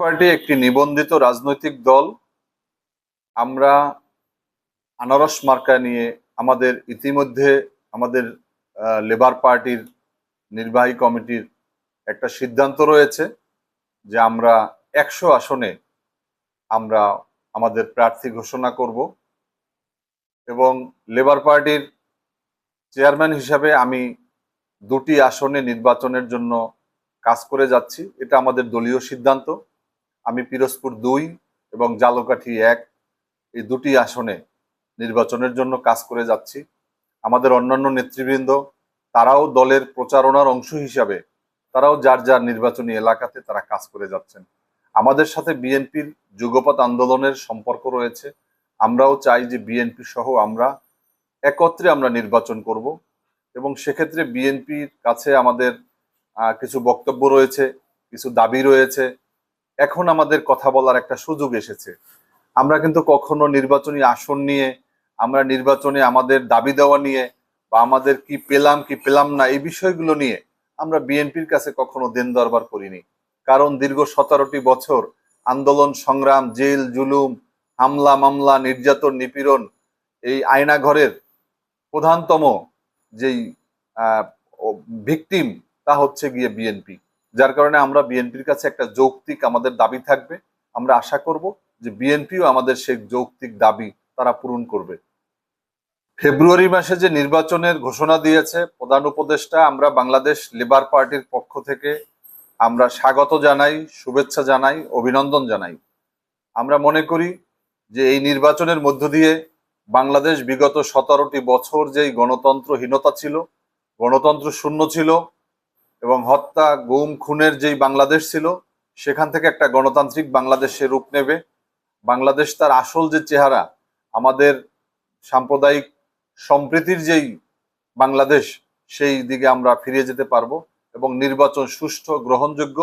Party একটি নিবন্ধিত রাজনৈতিক দল। আমরা আনারস মার্কা নিয়ে আমাদের ইতিমধ্যে আমাদের লেবার পার্টির নির্বাহী কমিটির একটা সিদ্ধান্ত রয়েছে যে আমরা একশো আসনে আমরা আমাদের প্রার্থী ঘোষণা করব এবং লেবার পার্টির চেয়ারম্যান হিসাবে আমি দুটি আসনে নির্বাচনের জন্য কাজ করে যাচ্ছি। এটা আমাদের দলীয় সিদ্ধান্ত। আমি পিরোজপুর দুই এবং জালকাঠি এক এই দুটি আসনে নির্বাচনের জন্য কাজ করে যাচ্ছি। আমাদের অন্যান্য নেতৃবৃন্দ, তারাও দলের প্রচারণার অংশ হিসাবে, তারাও যার যার নির্বাচনী এলাকাতে তারা কাজ করে যাচ্ছেন। আমাদের সাথে বিএনপির যুগপৎ আন্দোলনের সম্পর্ক রয়েছে। আমরাও চাই যে বিএনপি সহ আমরা একত্রে আমরা নির্বাচন করব এবং সেক্ষেত্রে বিএনপির কাছে আমাদের কিছু বক্তব্য রয়েছে, কিছু দাবি রয়েছে এখন আমাদের কথা বলার একটা সুযোগ এসেছে। আমরা কিন্তু কখনো নির্বাচনী আসন নিয়ে, আমরা নির্বাচনে আমাদের দাবি দেওয়া নিয়ে বা আমাদের কি পেলাম কি পেলাম না, এই বিষয়গুলো নিয়ে আমরা বিএনপির কাছে কখনো দেন দরবার করিনি। কারণ দীর্ঘ সতেরোটি বছর আন্দোলন, সংগ্রাম, জেল, জুলুম, হামলা, মামলা, নির্যাতন, নিপীড়ন এই আয়নাঘরের প্রধানতম যেই ভিকটিম তা হচ্ছে গিয়ে বিএনপি। যার কারণে আমরা বিএনপির কাছে একটা যৌক্তিক আমাদের দাবি থাকবে। আমরা আশা করব যে বিএনপিও আমাদের সেই যৌক্তিক দাবি তারা পূরণ করবে। ফেব্রুয়ারি মাসে যে নির্বাচনের ঘোষণা দিয়েছে প্রধান উপদেষ্টা, আমরা বাংলাদেশ লেবার পার্টির পক্ষ থেকে আমরা স্বাগত জানাই, শুভেচ্ছা জানাই, অভিনন্দন জানাই। আমরা মনে করি যে এই নির্বাচনের মধ্য দিয়ে বাংলাদেশ বিগত সতেরোটি বছর যেই গণতন্ত্রহীনতা ছিল, গণতন্ত্র শূন্য ছিল এবং হত্যা গুম খুনের যেই বাংলাদেশ ছিল সেখান থেকে একটা গণতান্ত্রিক বাংলাদেশে রূপ নেবে। বাংলাদেশ তার আসল যে চেহারা আমাদের সাম্প্রদায়িক সম্প্রীতির যেই বাংলাদেশ সেই দিকে আমরা ফিরে যেতে পারব এবং নির্বাচন সুষ্ঠু গ্রহণযোগ্য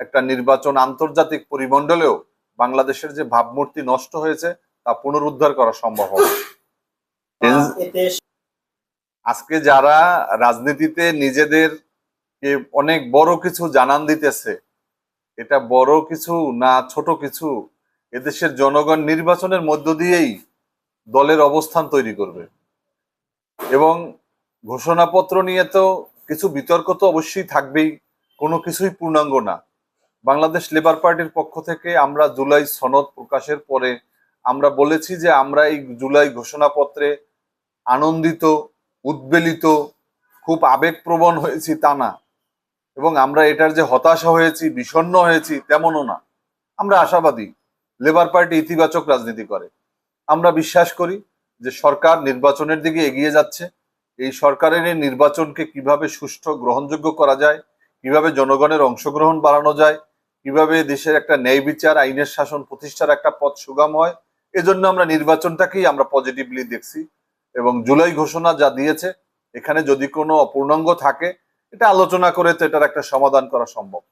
একটা নির্বাচন আন্তর্জাতিক পরিমণ্ডলেও বাংলাদেশের যে ভাবমূর্তি নষ্ট হয়েছে তা পুনরুদ্ধার করা সম্ভব হবে। আজকে যারা রাজনীতিতে নিজেদের অনেক বড় কিছু জানান দিতেছে। এটা বড় কিছু না ছোট কিছু? এদেশের জনগণ নির্বাচনের মধ্য দিয়েই দলের অবস্থান তৈরি করবে। এবং ঘোষণাপত্র নিয়ে তো কিছু বিতর্ক তো অবশ্যই থাকবেই, কোনো কিছুই পূর্ণাঙ্গ না। বাংলাদেশ লেবার পার্টির পক্ষ থেকে আমরা জুলাই সনদ প্রকাশের পরে আমরা বলেছি যে আমরা এই জুলাই ঘোষণাপত্রে আনন্দিত, উদ্বেলিত, খুব আবেগপ্রবণ হয়েছি তা না। এবং আমরা এটার যে হতাশা হয়েছি, বিষণ্ণ হয়েছি, তেমনও না। আমরা আশাবাদী লেবার পার্টি ইতিবাচক রাজনীতি করে। আমরা বিশ্বাস করি যে সরকার নির্বাচনের দিকে এগিয়ে যাচ্ছে। এই সরকারের এই নির্বাচনকে কীভাবে সুষ্ঠু গ্রহণযোগ্য করা যায়, কীভাবে জনগণের অংশগ্রহণ বাড়ানো যায়, কীভাবে দেশের একটা ন্যায় বিচার, আইনের শাসন প্রতিষ্ঠার একটা পথ সুগম হয়, এজন্য আমরা নির্বাচনটাকেই আমরা পজিটিভলি দেখছি। এবং জুলাই ঘোষণা যা দিয়েছে, এখানে যদি কোনো অপূর্ণাঙ্গ থাকে এটা আলোচনা করে তো এটার একটা সমাধান করা সম্ভব।